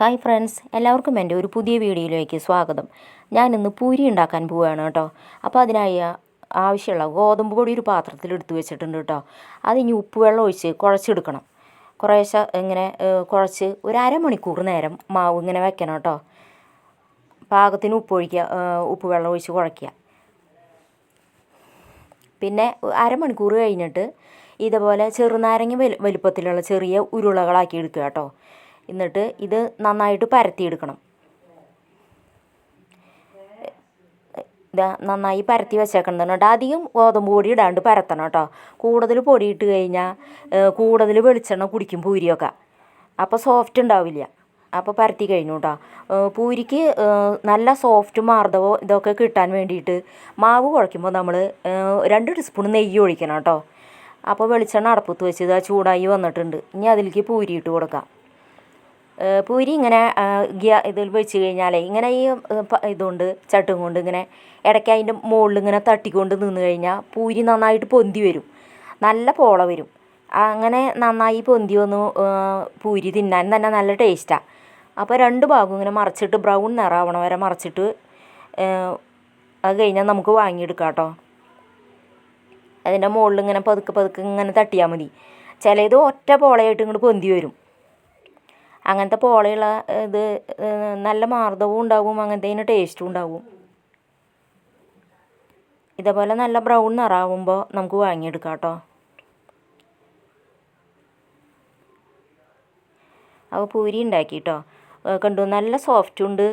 Hi friends എല്ലാവർക്കും എന്റെ ഒരു പുതിയ വീഡിയോയിലേക്ക് സ്വാഗതം. ഞാനിന്ന് പൂരി ഉണ്ടാക്കാൻ പോവുകയാണ് കേട്ടോ. അപ്പോൾ അതിനായി ആവശ്യമുള്ള ഗോതമ്പ് പൊടി ഒരു പാത്രത്തിൽ എടുത്തു വെച്ചിട്ടുണ്ട് കേട്ടോ. അതിനി ഉപ്പ് വെള്ളം ഒഴിച്ച് കുഴച്ചെടുക്കണം. കുറേശ്ശെ ഇങ്ങനെ കുഴച്ച് ഒരു അരമണിക്കൂർ നേരം മാവ് ഇങ്ങനെ വെക്കണം കേട്ടോ. പാകത്തിന് ഉപ്പ് ഒഴിക്കുക ഉപ്പ് വെള്ളം ഒഴിച്ച് കുഴയ്ക്കുക. പിന്നെ അരമണിക്കൂർ കഴിഞ്ഞിട്ട് ഇതുപോലെ ചെറുനാരങ്ങ വലു വലുപ്പത്തിലുള്ള ചെറിയ ഉരുളകളാക്കി എടുക്കുക കേട്ടോ. എന്നിട്ട് ഇത് നന്നായിട്ട് പരത്തിയെടുക്കണം. ഇതാ നന്നായി പരത്തി വെച്ചേക്കണം. കേട്ടോ അധികം ഗോതമ്പ് പൊടി ഇടാണ്ട് പരത്തണം കേട്ടോ. കൂടുതൽ പൊടി ഇട്ട് കഴിഞ്ഞാൽ കൂടുതൽ വെളിച്ചെണ്ണ കുടിക്കും പൂരിയൊക്കെ. അപ്പോൾ സോഫ്റ്റ് ഉണ്ടാവില്ല. അപ്പോൾ പരത്തി കഴിഞ്ഞു കേട്ടോ. പൂരിക്ക് നല്ല സോഫ്റ്റ് മാർദ്ദവോ ഇതൊക്കെ കിട്ടാൻ വേണ്ടിയിട്ട് മാവ് കുഴയ്ക്കുമ്പോൾ നമ്മൾ രണ്ട് ടീസ്പൂൺ നെയ്യ് ഒഴിക്കണം കേട്ടോ. അപ്പോൾ വെളിച്ചെണ്ണ അടപ്പത്ത് വെച്ച് ഇതാ ചൂടായി വന്നിട്ടുണ്ട്. ഇനി അതിലേക്ക് പൂരി ഇട്ട് കൊടുക്കാം. പൂരി ഇങ്ങനെ ഗിയ ഇതിൽ വെച്ച് കഴിഞ്ഞാൽ ഇങ്ങനെ ഈ ഇതുകൊണ്ട് ചട്ടും കൊണ്ട് ഇങ്ങനെ ഇടയ്ക്ക് അതിന്റെ മുകളിൽ ഇങ്ങനെ തട്ടിക്കൊണ്ട് നിന്ന് കഴിഞ്ഞാൽ പൂരി നന്നായിട്ട് പൊന്തി വരും. നല്ല പോള വരും. അങ്ങനെ നന്നായി പൊന്തി വന്നു പൂരി തിന്നാൻ തന്നെ നല്ല ടേസ്റ്റാണ് അപ്പോൾ രണ്ട് ഭാഗവും ഇങ്ങനെ മറിച്ചിട്ട് ബ്രൗൺ നിറാവണ വരെ മറിച്ചിട്ട് അത് കഴിഞ്ഞാൽ നമുക്ക് വാങ്ങിയെടുക്കാം കേട്ടോ അതിന്റെ മുകളിൽ ഇങ്ങനെ പതുക്കെ പതുക്കെ ഇങ്ങനെ തട്ടിയാൽ മതി. ചിലത് ഒറ്റ പോളയായിട്ട് ഇങ്ങോട്ട് പൊന്തി വരും. അങ്ങനത്തെ പോളയുള്ള ഇത് നല്ല മാർദ്ദവും ഉണ്ടാവും അങ്ങനത്തെ ടേസ്റ്റും ഉണ്ടാവും. ഇതേപോലെ നല്ല ബ്രൗൺ നിറാവുമ്പോൾ നമുക്ക് വാങ്ങിയെടുക്കാം കേട്ടോ. അപ്പോൾ പൂരി ഉണ്ടാക്കി കേട്ടോ. കണ്ടു നല്ല സോഫ്റ്റ് ഉണ്ട്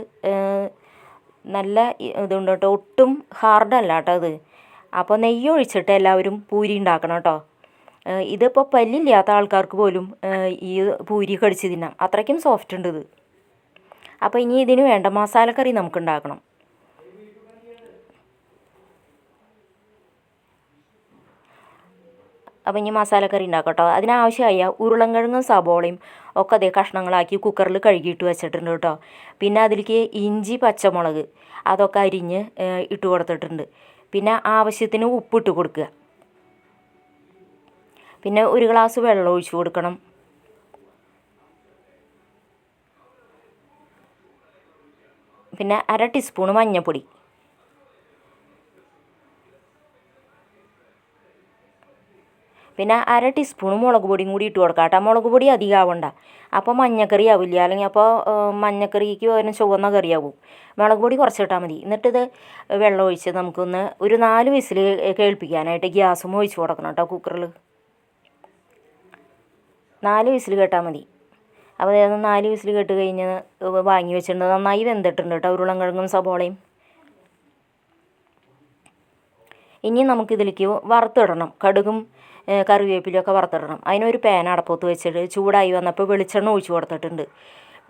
നല്ല ഇതുണ്ട് കേട്ടോ. ഒട്ടും ഹാർഡല്ല കേട്ടോ അത്. അപ്പോൾ നെയ്യ് ഒഴിച്ചിട്ട് എല്ലാവരും പൂരി ഉണ്ടാക്കണം കേട്ടോ. ഇതിപ്പോൾ പല്ലില്ലാത്ത ആൾക്കാർക്ക് പോലും ഈ പൂരി കടിച്ച് തിന്നാം അത്രയ്ക്കും സോഫ്റ്റ് ഉണ്ട് ഇത്. അപ്പോൾ ഇനി ഇതിന് വേണ്ട മസാലക്കറി നമുക്ക് ഉണ്ടാക്കണം അപ്പോൾ ഇനി മസാലക്കറി ഉണ്ടാക്കാം കേട്ടോ അതിനാവശ്യമായ ഉരുളൻകിഴങ്ങും സബോളയും ഒക്കെ അതേ കഷ്ണങ്ങളാക്കി കുക്കറിൽ കഴുകിയിട്ട് വെച്ചിട്ടുണ്ട് കേട്ടോ. പിന്നെ അതിലേക്ക് ഇഞ്ചി പച്ചമുളക് അതൊക്കെ അരിഞ്ഞ് ഇട്ട് കൊടുത്തിട്ടുണ്ട്. പിന്നെ ആവശ്യത്തിന് ഉപ്പിട്ട് കൊടുക്കുക. പിന്നെ ഒരു ഗ്ലാസ് വെള്ളം ഒഴിച്ച് കൊടുക്കണം. പിന്നെ അര ടീസ്പൂൺ മഞ്ഞൾപ്പൊടി. പിന്നെ അര ടീസ്പൂൺ മുളക് പൊടിയും കൂടി ഇട്ട് കൊടുക്കാം കേട്ടോ. മുളക് പൊടി അധികം ആവണ്ട. അപ്പോൾ മഞ്ഞക്കറി ആവില്ല? അല്ലെങ്കിൽ അപ്പോൾ മഞ്ഞക്കറിക്ക് പകരം ചുവന്ന കറിയാവും. മുളക് പൊടി കുറച്ച് ഇട്ടാൽ മതി. എന്നിട്ടിത് വെള്ളം ഒഴിച്ച് നമുക്കൊന്ന് ഒരു നാല് വിസിൽ കേൾപ്പിക്കാനായിട്ട് ഗ്യാസും ഒഴിച്ച് കൊടുക്കണം കേട്ടോ കുക്കറിൽ നാല് വിസിൽ കേട്ടാൽ മതി. അപ്പോൾ അത് നാല് വിസിൽ കേട്ട് കഴിഞ്ഞ് വാങ്ങി വെച്ചിട്ടുണ്ട്. നന്നായി വെന്തിട്ടുണ്ട് കേട്ടോ ഉരുളൻകിഴങ്ങും സബോളയും ഇനി നമുക്കിതിലേക്ക് വറുത്തിടണം. കടുകും കറിവേപ്പിലും കറിവേപ്പിലയൊക്കെ വറുത്തിടണം. അതിനൊരു പാൻ അടപ്പത്ത് വെച്ചിട്ട് ചൂടായി വന്നപ്പോൾ വെളിച്ചെണ്ണ ഒഴിച്ചു കൊടുത്തിട്ടുണ്ട്.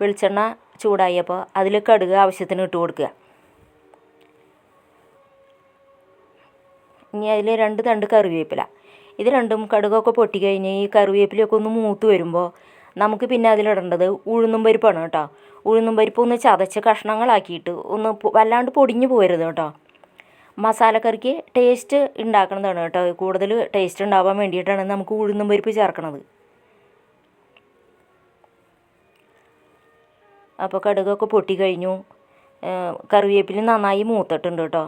വെളിച്ചെണ്ണ ചൂടായപ്പോൾ അതിൽ കടുക് ആവശ്യത്തിന് ഇട്ട് കൊടുക്കുക. ഇനി അതിൽ രണ്ട് തണ്ട് കറിവേപ്പില. ഇത് രണ്ടും കടുകൊക്കെ പൊട്ടി കഴിഞ്ഞ് ഈ കറിവേപ്പിലയൊക്കെ ഒന്ന് മൂത്ത് വരുമ്പോൾ നമുക്ക് പിന്നെ അതിലിടേണ്ടത് ഉഴുന്നും പരിപ്പാണ് കേട്ടോ. ഉഴുന്നും പരിപ്പ് ഒന്ന് ചതച്ച് കഷ്ണങ്ങളാക്കിയിട്ട് ഒന്ന് വല്ലാണ്ട് പൊടിഞ്ഞു പോരുത് കേട്ടോ. മസാലക്കറിക്ക് ടേസ്റ്റ് ഉണ്ടാക്കുന്നതാണ് കേട്ടോ. കൂടുതൽ ടേസ്റ്റ് ഉണ്ടാവാൻ വേണ്ടിയിട്ടാണ് നമുക്ക് ഉഴുന്നും പരിപ്പ് ചേർക്കണത്. അപ്പോൾ കടുകൊക്കെ പൊട്ടി കഴിഞ്ഞു കറിവേപ്പില നന്നായി മൂത്തിട്ടുണ്ട് കേട്ടോ.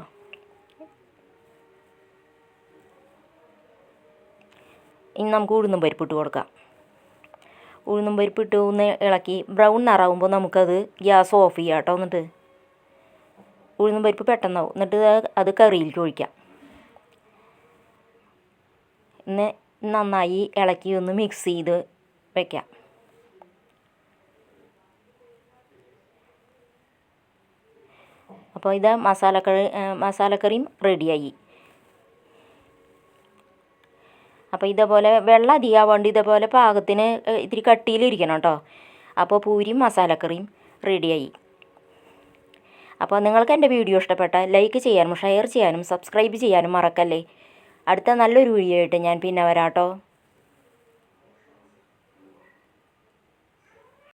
ഇനി നമുക്ക് ഉഴുന്നും പരിപ്പ് ഇട്ട് കൊടുക്കാം. ഉഴുന്നും പരിപ്പ് ഇട്ട് ഒന്ന് ഇളക്കി ബ്രൗൺ നിറാവുമ്പോൾ നമുക്കത് ഗ്യാസ് ഓഫ് ചെയ്യാം കേട്ടോ എന്നിട്ട്. ഉഴുന്നും പരിപ്പ് പെട്ടെന്നാവും. എന്നിട്ട് അത് കറിയിലേക്ക് ഒഴിക്കാം. ഇന്ന് നന്നായി ഇളക്കി ഒന്ന് മിക്സ് ചെയ്ത് വെക്കാം. അപ്പോൾ ഇത് മസാലക്കറി മസാലക്കറിയും റെഡിയായി അപ്പോൾ ഇതേപോലെ വെള്ളം അധികമാവാണ്ട് ഇതേപോലെ പാകത്തിന് ഇത്തിരി കട്ടിയിലിരിക്കണം കേട്ടോ. അപ്പോൾ പൂരിയും മസാലക്കറിയും റെഡിയായി. അപ്പോൾ നിങ്ങൾക്ക് എന്റെ വീഡിയോ ഇഷ്ടപ്പെട്ട ലൈക്ക് ചെയ്യാനും ഷെയർ ചെയ്യാനും സബ്സ്ക്രൈബ് ചെയ്യാനും മറക്കല്ലേ. അടുത്ത നല്ലൊരു വീഡിയോ ആയിട്ട് ഞാൻ പിന്നെ വരാം കേട്ടോ.